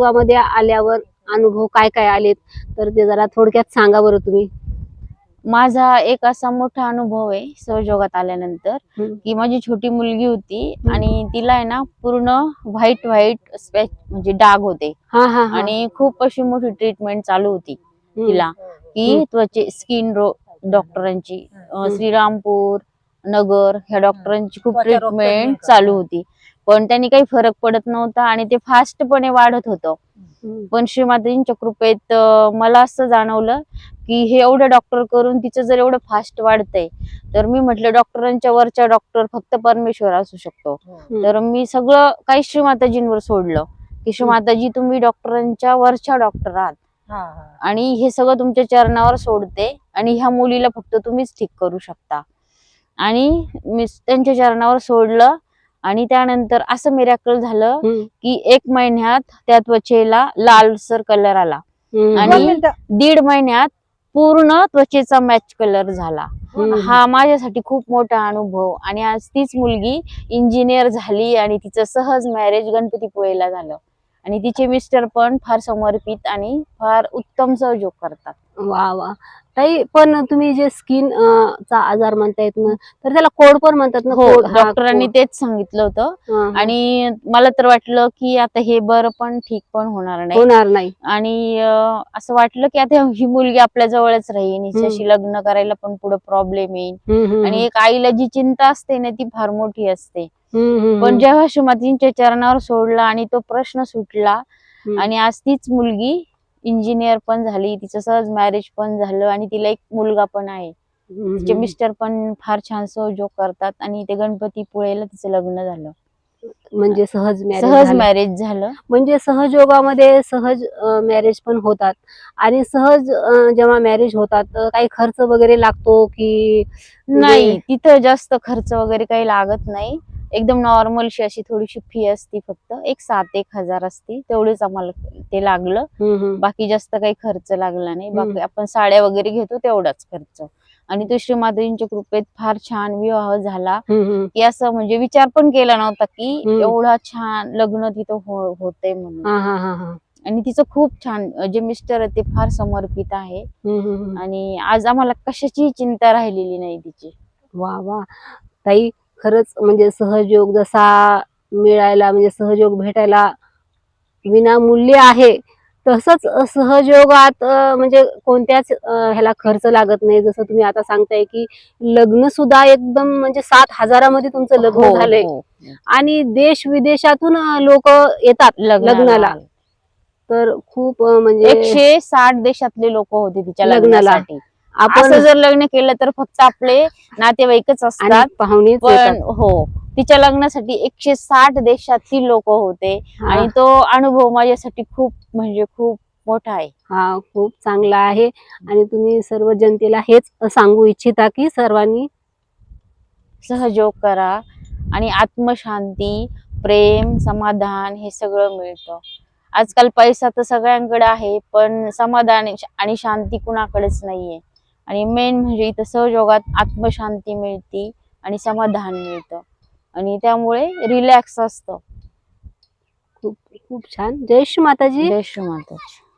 सहयोगामध्ये आल्यावर अनुभव काय काय आलेत तर ते जरा थोडक्यात सांगा बरं तुम्ही माझा एक असा मोठा अनुभव आहे सहयोगात आल्यानंतर. की माझी छोटी मुलगी होती. आणि तिला आहे ना पूर्ण व्हाईट व्हाईट स्पॅच म्हणजे डाग होते हा हा हा. आणि खूप अशी मोठी ट्रीटमेंट चालू होती. तिला की. त्वचे स्किन रो डॉक्टरांची. श्रीरामपूर नगर ह्या डॉक्टरांची खूप ट्रीटमेंट. चालू होती पण त्यांनी काही फरक पडत नव्हता आणि ते फास्टपणे वाढत होतं. पण श्रीमाताजींच्या कृपेत मला असं जाणवलं की हे एवढं डॉक्टर करून तिचं जर एवढं फास्ट वाढतंय तर मी म्हटलं डॉक्टरांच्या वरच्या डॉक्टर फक्त परमेश्वर असू शकतो. तर मी सगळं काही श्रीमाताजींवर सोडलं की श्रीमाताजी तुम्ही डॉक्टरांच्या वरच्या डॉक्टर आहात. आणि हे सगळं तुमच्या चरणावर सोडते आणि ह्या मुलीला फक्त तुम्हीच ठीक करू शकता आणि मी त्यांच्या चरणावर सोडलं आणि त्यानंतर असं मिरॅकल झालं. की एक महिन्यात त्या त्वचेला लालसर कलर आला. आणि-. दीड महिन्यात पूर्ण त्वचेचा मॅच कलर झाला. हा माझ्यासाठी खूप मोठा अनुभव आणि आज तीच मुलगी इंजिनियर झाली आणि तिचं सहज मॅरेज गणपतीपुळेला झालं आणि तिचे मिस्टर पण फार समर्पित आणि फार उत्तम सहयोग करतात वा वा ताई पण तुम्ही जे स्किन चा आजार म्हणतायत ना तर त्याला कोड पण म्हणतात ना हो कोड हा, डॉक्टरांनी कोड. तेच सांगितलं होतं हा, हा. आणि मला तर वाटलं की आता हे बरं पण ठीक पण होणार नाही होणार नाही आणि अं, असं वाटलं की आता ही मुलगी आपल्या जवळच राहील हिच्याशी. लग्न करायला पण पुढे प्रॉब्लेम येईल हम्म, हम्म, आणि एक आईला जी चिंता असते ना ती फार मोठी असते हम्म, हम्म, पण जेव्हा सुमातींच्या चरणावर सोडला आणि तो प्रश्न सुटला हम्म. आणि आज तीच मुलगी इंजिनियर पण झाली तिचं सहज मॅरेज पण झालं आणि तिला एक मुलगा पण आहे. तिचे. मिस्टर पण फार छान सहयोग करतात आणि ते गणपती पुळेला तिचं लग्न झालं. म्हणजे सहज सहज मॅरेज झालं. म्हणजे सहजयोगामध्ये सहज मॅरेज पण होतात आणि सहज जेव्हा मॅरेज होतात काही खर्च वगैरे लागतो की नाही तिथं जास्त खर्च वगैरे काही लागत नाही. एकदम नॉर्मलशी अशी थोडीशी फी असती फक्त. एक सात एक हजार असती. तेवढेच आम्हाला ते लागलं. बाकी जास्त काही खर्च लागला नाही. बाकी आपण साड्या वगैरे घेतो तेवढाच खर्च. आणि तो श्रीमाताजींच्या कृपेत फार छान विवाह झाला. की असं म्हणजे विचार पण केला नव्हता की. एवढा छान लग्न तिथं हो- होतंय म्हणून. आणि तिचं खूप छान जे मिस्टर ते फार समर्पित आहे. आणि आज आम्हाला कशाची चिंता राहिलेली नाही तिची. वा वा. ताई खरंच म्हणजे सहयोग जसा मिळायला म्हणजे सहयोग भेटायला विनामूल्य आहे तसंच सहयोगात म्हणजे कोणत्याच ह्याला खर्च लागत नाही जसं तुम्ही आता सांगताय की लग्न सुद्धा एकदम म्हणजे सात हजारामध्ये तुमचं लग्न हो, झालंय हो. आणि देश विदेशातून लोक येतात लग्नाला. तर खूप म्हणजे एकशे साठ देशातले लोक होते तिच्या लग्नाला. लग्नासाठी आपण जर लग्न केलं तर फक्त आपले नातेवाईकच असतात. आणि पाहुणेच पण हो तिच्या लग्नासाठी एकशे साठ देशातील लोक होते. आणि तो अनुभव माझ्यासाठी खूप म्हणजे खूप मोठा आहे. हा खूप चांगला आहे. आणि तुम्ही सर्व जनतेला हेच सांगू इच्छिता की सर्वांनी सहयोग करा आणि आत्मशांती प्रेम समाधान हे सगळं मिळतं. आजकाल पैसा तर सगळ्यांकडे आहे पण समाधान आणि शांती कुणाकडेच नाहीये. आणि मेन म्हणजे इथं सहयोगात आत्मशांती मिळती आणि समाधान मिळतं. आणि त्यामुळे रिलॅक्स असतं. खूप खूप छान. जय श्री माताजी. जय श्री माताजी.